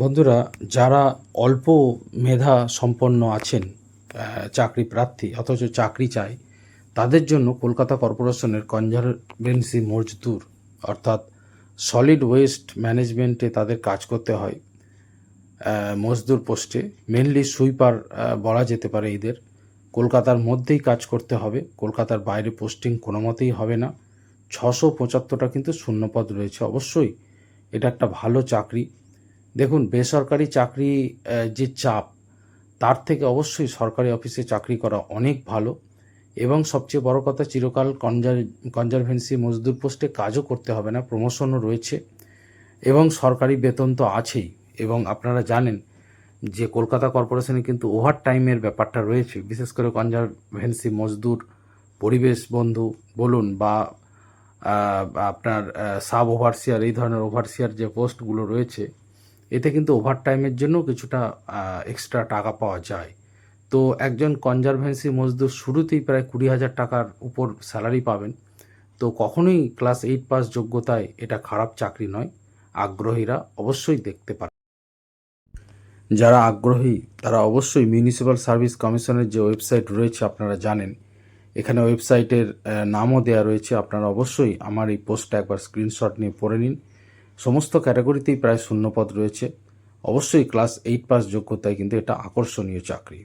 বন্ধুরা, যারা অল্প মেধা সম্পন্ন আছেন চাকরি প্রার্থী অথচ চাকরি চায়, তাদের জন্য কলকাতা কর্পোরেশনের কনজারভেন্সি মজদুর, অর্থাৎ সলিড ওয়েস্ট ম্যানেজমেন্টে তাদের কাজ করতে হয় মজদুর পোস্টে। মেনলি সুইপার বলা যেতে পারে এদের। কলকাতার মধ্যেই কাজ করতে হবে, কলকাতার বাইরে পোস্টিং কোনো মতেই হবে না। ছশো পঁচাত্তরটা কিন্তু শূন্যপদ রয়েছে। অবশ্যই এটা একটা ভালো চাকরি। দেখুন, বেসরকারি চাকরি যে চাপ, তার থেকে অবশ্যই সরকারি অফিসে চাকরি করা অনেক ভালো। এবং সবচেয়ে বড় কথা, চিরকাল কনজার, কনজারভেন্সি মজদুর পোস্টে কাজও করতে হবে না, প্রমোশনও রয়েছে। এবং সরকারি বেতন তো আছেই। এবং আপনারা জানেন যে কলকাতা কর্পোরেশনে কিন্তু ওভার টাইমের ব্যাপারটা রয়েছে। বিশেষ করে কনজারভেন্সি মজদুর, পরিবেশ বন্ধু বলুন বা আপনার সাব ওভারসিয়ার, এই ধরনের ওভারসিয়ার যে পোস্টগুলো রয়েছে এতে কিন্তু ওভার টাইমের জন্য কিছুটা এক্সট্রা টাকা পাওয়া যায়। তো একজন কনজারভেন্সি মজদুর শুরুতেই প্রায় কুড়ি হাজার টাকার উপর স্যালারি পাবেন। তো কখনোই ক্লাস এইট পাস যোগ্যতায় এটা খারাপ চাকরি নয়। আগ্রহীরা অবশ্যই দেখতে পারে যারা আগ্রহী, তারা অবশ্যই মিউনিসিপ্যাল সার্ভিস কমিশনের যে ওয়েবসাইট রয়েছে আপনারা জানেন। এখানে ওয়েবসাইটের নামও দেওয়া রয়েছে। আপনারা অবশ্যই আমার এই পোস্টটা একবার স্ক্রিনশট নিয়ে পড়ে নিন। সমস্ত ক্যাটাগরিতেই প্রায় শূন্যপদ রয়েছে। অবশ্যই ক্লাস এইট পাস যোগ্যতায় কিন্তু এটা আকর্ষণীয় চাকরি।